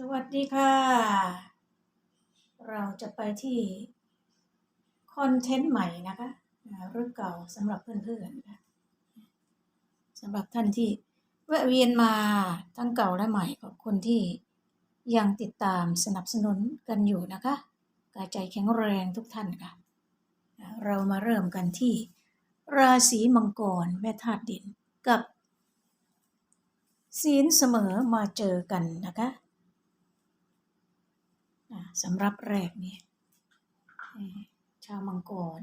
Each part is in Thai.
สวัสดีค่ะ เราจะไปที่คอนเทนต์ใหม่นะคะอ่ารุ่นเก่าสำหรับเพื่อนๆค่ะสำหรับท่านที่แวะเวียนมาทั้งเก่าและใหม่ขอบคุณที่ยังติดตามสนับสนุนกันอยู่นะคะกายใจแข็งแรงทุกท่านค่ะ เรามาเริ่มกันที่ราศีมังกรแม่ธาตุดินกับศีลเสมอมาเจอกันนะคะ สำหรับแรกเนี่ยชาวมังกร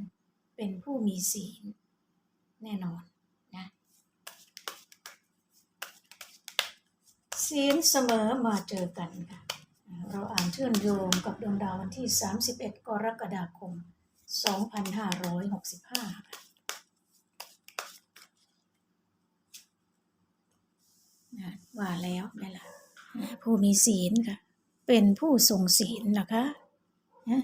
เป็นผู้มีศีลแน่นอนนะศีลเสมอมาเจอกันค่ะ เราอ่านเชื่อมโยงกับดวงดาววันที่ 31 กรกฎาคม 2565ค่ะนะว่าแล้วนี่แหละผู้มีศีลค่ะ เป็นผู้ทรงศีลนะคะนะ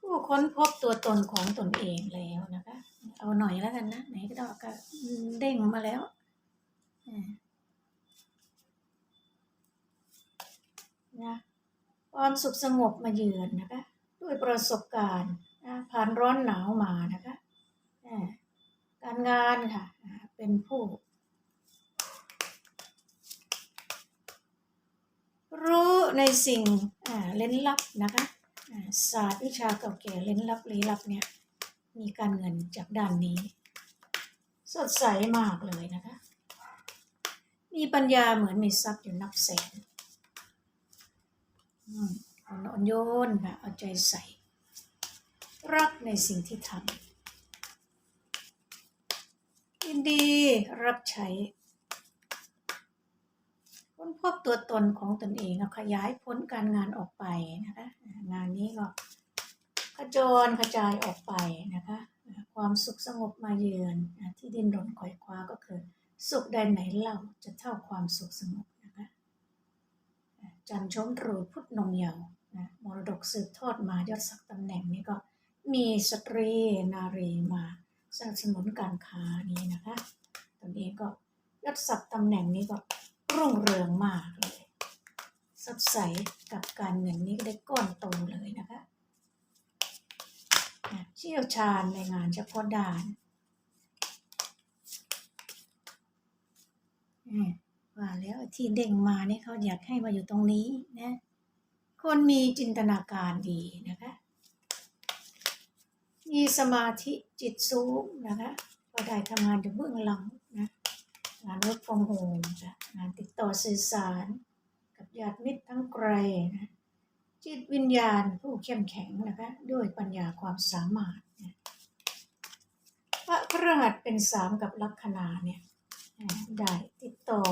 ผู้ค้นพบตัวตนของตนเองแล้วนะคะ เอาหน่อยแล้วกันนะ ไหนก็ด้ก็เด้งมาแล้วนะความสุขสงบมาเยือนนะคะ ด้วยประสบการณ์นะผ่านร้อนหนาวมานะคะการงานค่ะ เป็นผู้ รู้ในสิ่งเล้นลับนะคะศาสตร์วิชาเก่าแก่เล้นลับลี้ลับเนี่ยมีการเงินจากด้านนี้ สดใสมากเลยนะคะ มีปัญญาเหมือนมีทรัพย์อยู่นับแสนอืมอ่อนโยนค่ะเอาใจใส่ รักในสิ่งที่ทำยินดีรับใช้ ค้นพบตัวตนของตนเองเอาขยายพ้นการงานออกไปนะคะ งานนี้ก็ขจรกระจายออกไปนะคะ ความสุขสงบมาเยือนที่ดินรนคอยคว้าก็คือ สุขใดไหนเล่าจะเท่าความสุขสงบนะคะจันชมรูพุทธนงเยาว์นะมรดกสืบทอดมายศศักดิ์ตำแหน่งนี้ก็มีสตรีนารีมาสนับสนุนการค้านี้นะคะตนเองก็ยศศักดิ์ตำแหน่งนี้ก็ รุ่งเรืองมากเลยสดใสกับการเงินนี้ได้ก้อนโตเลยนะคะเชี่ยวชาญในงานเฉพาะด้านว่าแล้วที่เด้งมาเนี่ยเขาอยากให้มาอยู่ตรงนี้นะ คนมีจินตนาการดีนะคะ มีสมาธิจิตสูงนะคะก็ได้ทำงานอยู่เบื้องหลัง งาน work from home จ้ะงานติดต่อสื่อสารกับญาติมิตรทั้งไกลนะจิตวิญญาณผู้เข้มแข็งนะคะด้วยปัญญาความสามารถนะพระพระหัสเป็นสามกับลัคนาเนี่ยได้ติดต่อ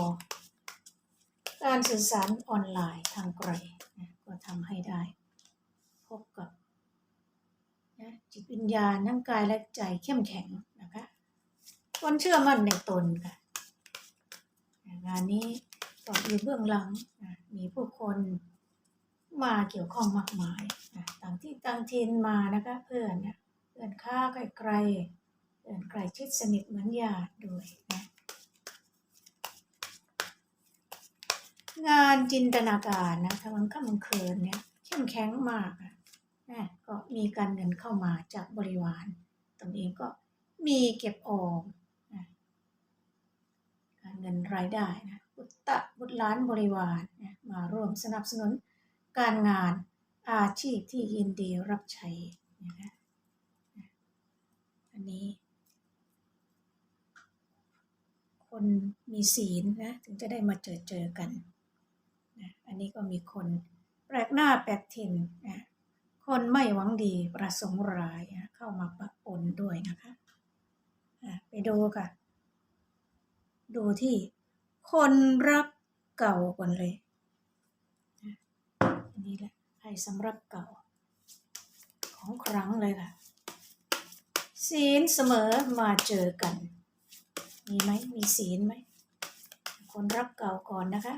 การสื่อสารออนไลน์ทางไกลนะก็ทำให้ได้ พบกับนะจิตวิญญาณทั้งกายและใจเข้มแข็งนะคะคนเชื่อมั่นในตนค่ะ งานนี้ก็อยู่เบื้องหลังนะมีผู้คนมาเกี่ยวข้องมากมายต่างที่ต่างถิ่นมานะคะเพื่อนนะเพื่อนค้าไกลๆเพื่อนใกลชิดสนิทเหมือนญาติด้วยนะงานจินตนาการนะทั้งวันค่ำกลางคืนเนี่ยเข้มแข็งมากนะก็มีการเงินเข้ามาจากบริวารตนเองก็มีเก็บออม เงินรายได้นะบุตรบุตรหล้านบริวารนะมาร่วมสนับสนุนการงานอาชีพที่ยินดีรับใช้นะคะอันนี้ คนมีศีลนะถึงจะได้มาเจอเจอกันนะอันนี้ก็มีคนแปลกหน้าแปลกถิ่นนะคนไม่หวังดีประสงค์ร้ายอะเข้ามาปะปนด้วยนะคะอะไปดูค่ะ ดูที่คนรักเก่าก่อนเลยอันนี้แหละให้สำหรับเก่า ของครั้งเลยค่ะศีลเสมอมาเจอกัน มีไหมมีศีลไหมคนรักเก่าก่อนนะคะ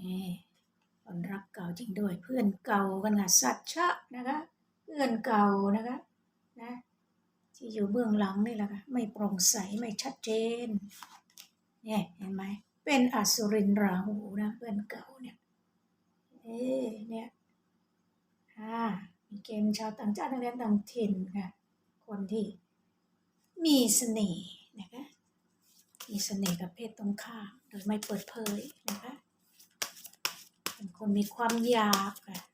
นี่คนรักเก่าจริงด้วยเพื่อนเก่ากันค่ะสัจชะนะคะ พื่อนเก่านะคะนะที่อยู่เบื้องหลังนี่แหละค่ะไม่โปร่งใสไม่ชัดเจนเนี่ยเห็นไหมเป็นอสุรินราหูนะเพื่อนเก่าเนี่ยเอ๊เนี่ยอ่ามีเกณฑ์ชาวต่างชาตินักเรียนต่างถิ่นค่ะคนที่มีเสน่ห์นะคะมีเสน่ห์กับเพศตรงข้ามโดยไม่เปิดเผยนะคะเป็นคนมีความอยากอะนะ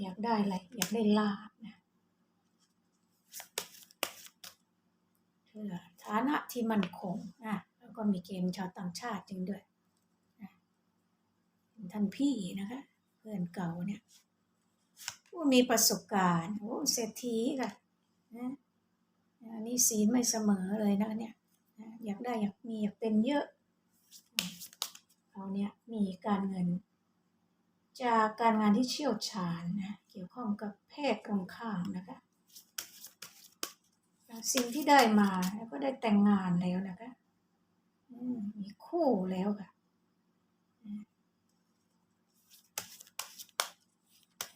อยากได้อะไร อยากได้ลาบนะเพื่อฐานะที่มั่นคงนะแล้วก็มีเกณฑ์ชาวต่างชาติจริงด้วยนะท่านพี่นะคะ เพื่อนเก่าเนี่ยผู้มีประสบการณ์โอ้เศรษฐีค่ะนะอันนี้ศีลไม่เสมอเลยนะเนี่ยนะอยากได้อยากมีอยากเป็นเยอะเขาเนี่ยมีการเงิน จากการงานที่เชี่ยวชาญนะเกี่ยวข้องกับเพศตรงข้ามนะคะ สิ่งที่ได้มาแล้วก็ได้แต่งงานแล้วนะคะมีคู่แล้วค่ะ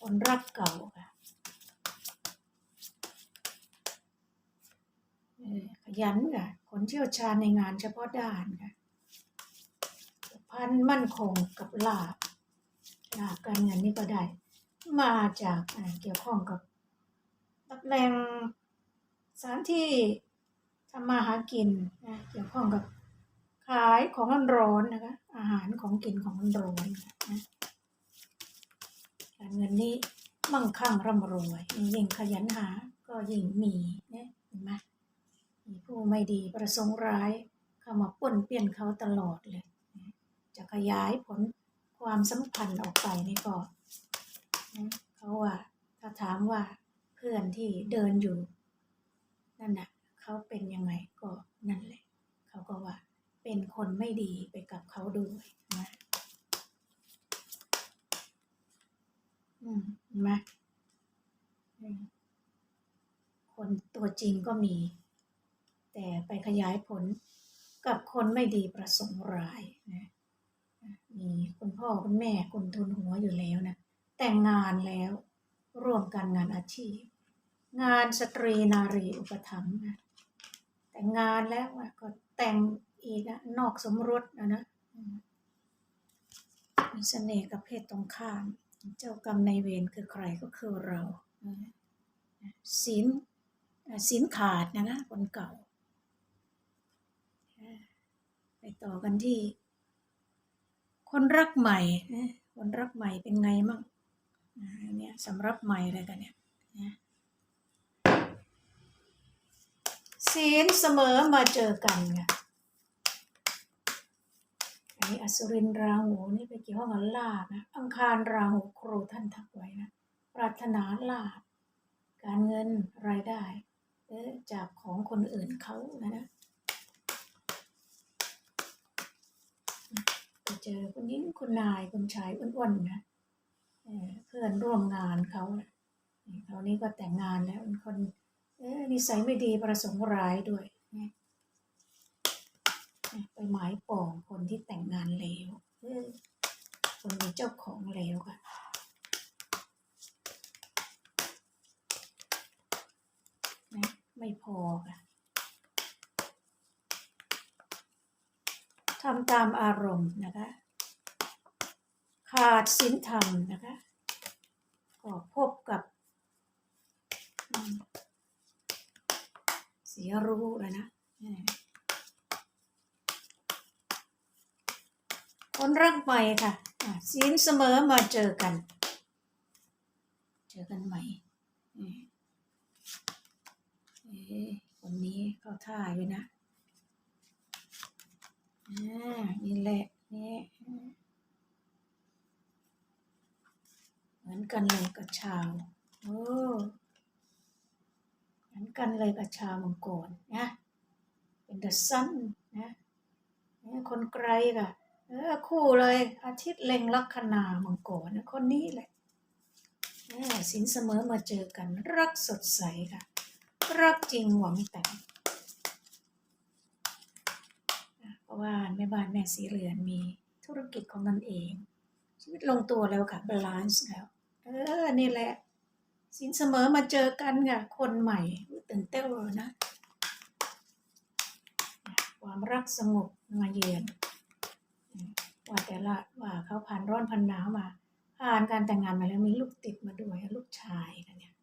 คนรักเก่าค่ะขยันค่ะคนเชี่ยวชาญในงานเฉพาะด้านค่ะพันมั่นคงกับลาบ การเงินนี่ก็ได้ มาจากเกี่ยวข้องกับตำแหน่งสถานที่ทำมาหากินนะเกี่ยวข้องกับขายของร้อนนะคะ อาหารของกินของร้อนนะการเงินนี้มั่งคั่งร่ำรวยยิ่งขยันหาก็ยิ่งมีเนี่ยเห็นไหมมีผู้ไม่ดีประสงค์ร้ายเข้ามาป้วนเปี้ยนเขาตลอดเลย จะขยายผล ความสัมพันธ์ออกไปนี่ก็นะเขาว่าถ้าถามว่าเพื่อนที่เดินอยู่ นั่นน่ะเขาเป็นยังไงก็นั่นแหละ เขาก็ว่าเป็นคนไม่ดีไปกับเขาด้วยนะอืมนไหมอืมคนตัวจริงก็มี แต่ไปขยายผลกับคนไม่ดีประสงค์ร้ายนะ มีคุณพ่อคุณแม่คุณทุนหัวอยู่แล้วนะ แต่งงานแล้วร่วมกันงานอาชีพ งานสตรีนารีอุปถัมภ์นะแต่งงานแล้วอะก็แต่งอีกนะนอกสมรสนะนะมีเสน่ห์กับเพศตรงข้าม เจ้ากรรมในายเวรคือใครก็คือเราศีลศีลขาดนะนะคนเก่า ไปต่อกันที่ คนรักใหม่ คนรักใหม่เป็นไงมั่งอ่าเนี่ยสำหรับใหม่อะไรกันเนี่ยศีลเสมอมาเจอกันค่ะอันนี้อสุรินราหูนี่ไปเกี่ยวข้องกับลาบนะ อังคารราหูครูท่านทักไว้นะ ปรารถนาลาบ การเงินรายได้เอ๊ะจากของคนอื่นเขานะนะ ไปเจอคุณยิ่งคุณนายคุณชายอ้วนๆนะเพื่อนร่วมงานเขานะนี่เขานี้ก็แต่งงานแล้วเป็นคนเอ๊ะนิสัยไม่ดีประสงค์ร้ายด้วยไปหมายปองคนที่แต่งงานแล้วคนมีเจ้าของแล้วค่ะนะไม่พอค่ะ ทำตามอารมณ์นะคะ ขาดศีลธรรมนะคะก็พบกับ เสียรู้แล้วนะ คนรักใหม่ค่ะอะศีลเสมอมาเจอกัน เจอกันใหม่คนนี้เขาท่าอยู่นะ นี่แหละนี่เหมือนกันเลยกับชาวโอ้เหมือนกันเลยกับชาวมังกรนะเป็นเดอะซันนะเนี่ยคนไกลค่ะเออคู่เลยอาทิตย์เล็งลัคนามังกรนะคนนี้แหละเออสินเสมอมาเจอกัน รักสดใสค่ะ รักจริงหวังแต่ง เพ ราะว่าแม่บ้านแม่สีเรือนมีธุรกิจของตนเอง ชีวิตลงตัวแล้วค่ะบาลานซ์แล้ว เออ นี่แหละ สินเสมอมาเจอกันค่ะ คนใหม่ตื่นเต้นเลยนะ ความรักสงบมาเยือนว่าแต่ละว่าเขาผ่านร้อนผ่านหนาวมา ผ่านการแต่งงานมาแล้วมีลูกติดมาด้วยลูกชายกันเนี่ย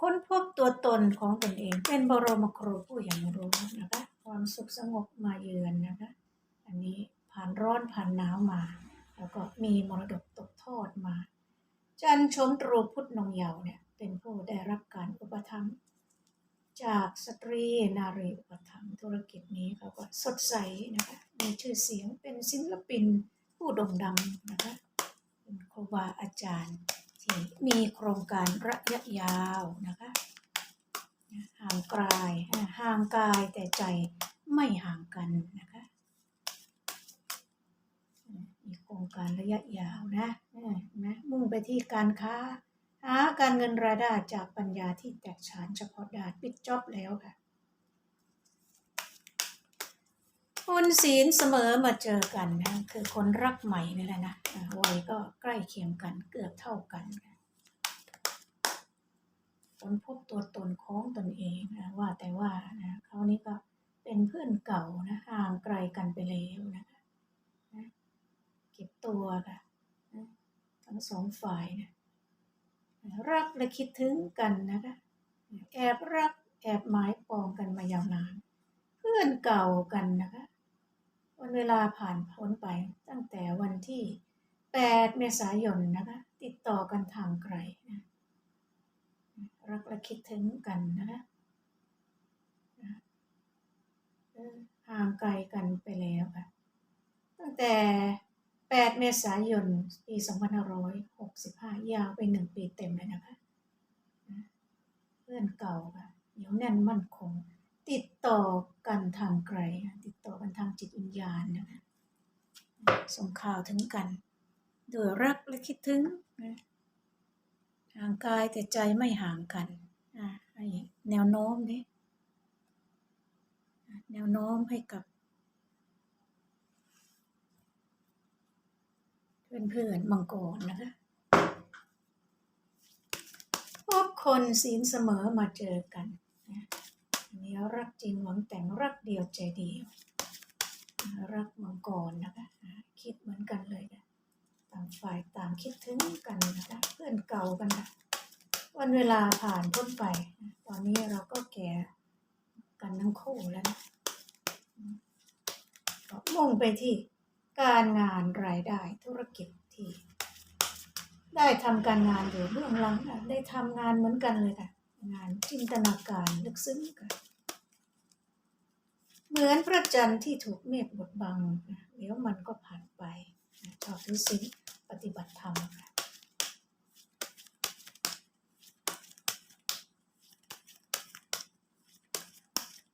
ค้นพบตัวตนของตนเอง เป็นบรมครูผู้อย่างรู้นะคะความสุขสงบมาเยือนนะคะ อันนี้ผ่านร้อนผ่านหนาวมา แล้วก็มีมรดกตกทอดมา จันชมตรูพุทธนงเยาว์เนี่ยเป็นผู้ได้รับการอุปถัมภ์จากสตรีนารีอุปถัมภ์ธุรกิจนี้เขาก็สดใสนะคะมีชื่อเสียงเป็นศิลปินผู้โด่งดังนะคะเป็นครูบาอาจารย์ มีโครงการระยะยาวนะคะห่างไกลห่างกายแต่ใจไม่ห่างกันนะคะมีโครงการระยะยาวนะนะมุ่งไปที่การค้าหาการเงินรายได้จากปัญญาที่แตกฉานเฉพาะด้านปิดจ็อบแล้วค่ะ คนศีลเสมอมาเจอกันนะคือคนรักใหม่นี่แหละนะวัยก็ใกล้เคียงกันเกือบเท่ากันคนพบตัวตนของตนเองนะว่าแต่ว่านะเขานี่ก็เป็นเพื่อนเก่านะห่างไกลกันไปแล้วนะคะนะเก็บตัวค่ะนะทั้งสองฝ่ายนะรักและคิดถึงกันนะคะแอบรักแอบหมายปองกันมายาวนาน เพื่อนเก่ากันนะคะ วันเวลาผ่านพ้นไปตั้งแต่วันที่ 8 เมษายนนะคะ ติดต่อกันทางไกลนะรักและคิดถึงกันนะคะห่างไกลกันไปแล้วค่ะ ตั้งแต่ 8 เมษายน ปี 2565 ยาวไปหนึ่งปีเต็มเลยนะคะ เพื่อนเก่าค่ะเหนียวแน่นมั่นคง ติดต่อกันทางไกล ติดต่อกันทางจิตวิญญาณนะคะส่งข่าวถึงกัน โดยรักและคิดถึงนะห่างกายแต่ใจไม่ห่างกันแนวโน้มนี่แนวโน้มให้กับ เพื่อนเพื่อนมังกรนะคะพบคนศีลเสมอมาเจอกัน นี้รักจริงหวังแต่งรักเดียวใจเดียวรักมังกรนะคะ คิดเหมือนกันเลยนะต่างฝ่ายต่างคิดถึงกันนะคะเพื่อนเก่ากันนะวันเวลาผ่านพ้นไป ตอนนี้เราก็แก่กันทั้งคู่แล้วนะก็มุ่งไปที่การงานรายได้ธุรกิจที่ได้ทำการงานอยู่เบื้องหลังได้ทำงานเหมือนกันเลยค่ะงานจินตนาการลึกซึ้งกัน เหมือนพระจันทร์ที่ถูกเมฆบดบังเดี๋ยวมันก็ผ่านไปชอบถือศีลปฏิบัติธรรมค่ะ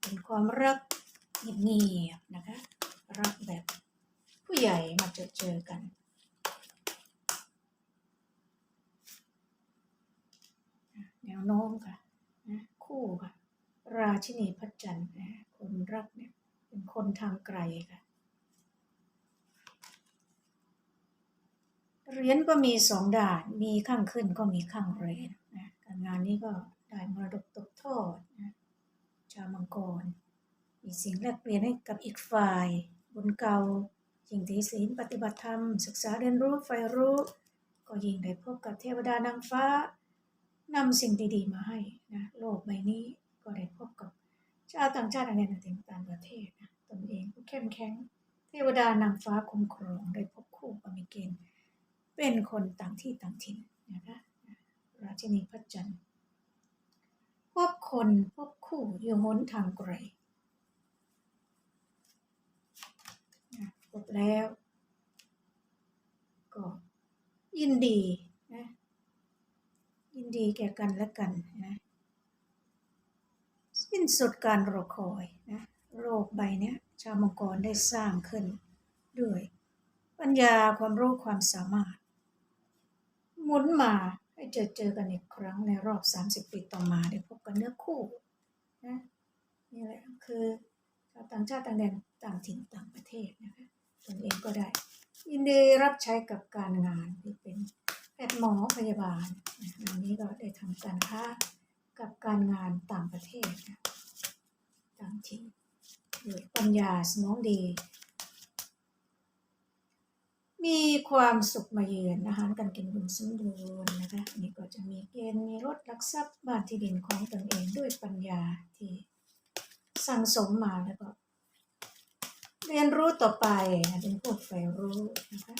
เป็นความรักเงียบๆนะคะ รักแบบผู้ใหญ่มาเจอเจอกันแนวโน้มค่ะนะคู่ค่ะ ราชินีพัชจันทร์นะ รักเนี่ยเป็นคนทางไกลค่ะเหรียญก็มีสองด่าน มีข้างขึ้นก็มีข้างเรนนะการงานนี้ก็ได้มรดกตกทอดนะชาวมังกร มีสิ่งแลกเปลี่ยนให้กับอีกฝ่าย บุญเก่ายิ่งถือศีลปฏิบัติธรรม ศึกษาเรียนรู้ไฟรู้ ก็ยิ่งได้พบกับเทวดานางฟ้านำสิ่งดีๆมาให้นะโลกใบนี้ ชาวต่างชาติอะไรต่างประเทศนะตนเองก็เข้มแข็ง เทวดานางฟ้าคุ้มครองได้พบคู่กับมีเกณฑ์เป็นคนต่างที่ต่างถิ่นนะคะราชินีพัชจันทร์พบคนพบคู่อยู่หนทางไกลพบแล้ว ก็ยินดีนะยินดีแก่กันและกันนะ สิ้นสุดการรอคอยนะโลกใบนี้ชาวมังกรได้สร้างขึ้นด้วย ปัญญาความรู้ความสามารถ หมุนมาให้เจอเจอกันอีกครั้งในรอบ 30 ปีต่อมาได้พบกันเนื้อคู่นะนี่แหละคือชาวต่างชาติต่างแดนต่างถิ่นต่างประเทศนะคะตนเองก็ได้ ยินดีรับใช้กับการงานที่เป็นแพทย์หมอพยาบาลนะวันนี้ก็ได้ทำการค้า กับการงานต่างประเทศต่างถิ่นด้วยปัญญาสมองดี มีความสุขมาเยือนอาหารการกินบุญสมบูรณ์นะคะนนี้ก็จะมีเกณฑ์มีรถลักทรัพย์บ้านที่ดินของตนเองด้วยปัญญาที่สั่งสมมาแล้วก็เรียนรู้ต่อไปนะเป็นพวกใฝ่รู้นะคะ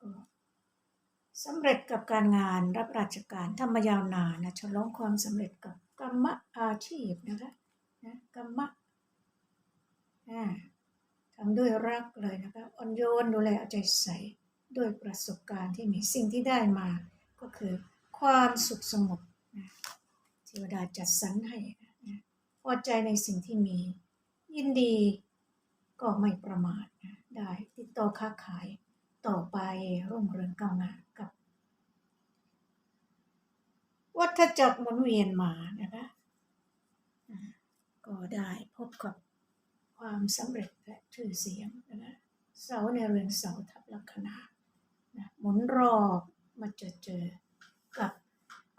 ก็ สำเร็จกับการงานรับราชการทำมายาวนานนะฉลองความสำเร็จกับกรรมอาชีพนะคะนะกรรมะทำด้วยรักเลยนะคะอ่อนโยนดูแลเอาใจใส่ด้วยประสบการณ์ที่มีสิ่งที่ได้มาก็คือความสุขสงบนะเทวดาจัดสรรให้นะพอใจในสิ่งที่มียินดีก็ไม่ประมาทนะได้ติดต่อค้าขาย ต่อไปรุ่งเรืองก้าวหน้ากับ วัฏจักรหมุนเวียนมานะคะก็ได้พบกับความสำเร็จและชื่อเสียงนะเสาในเรือนเสาทับลัคนานะหมุนรอบมาเจอเจอกับ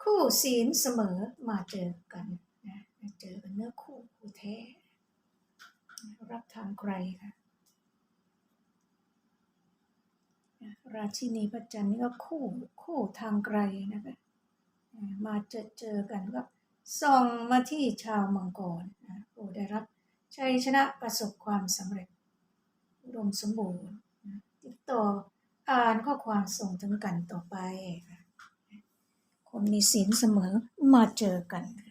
คู่ศีลเสมอมาเจอกันนะเจอกันเนื้อคู่คู่แท้ รับทางไกลค่ะนะ ราชินีพระจันทร์นี่ก็คู่คู่ทางไกลนะคะมาเจอเจอกันก็ส่องมาที่ชาวมังกรนะผู้ได้รับชัยชนะประสบความสำเร็จอุดมสมบูรณ์ติดต่ออ่านข้อความส่งถึงกันต่อไปค่ะคนมีศีลเสมอมาเจอกันค่ะ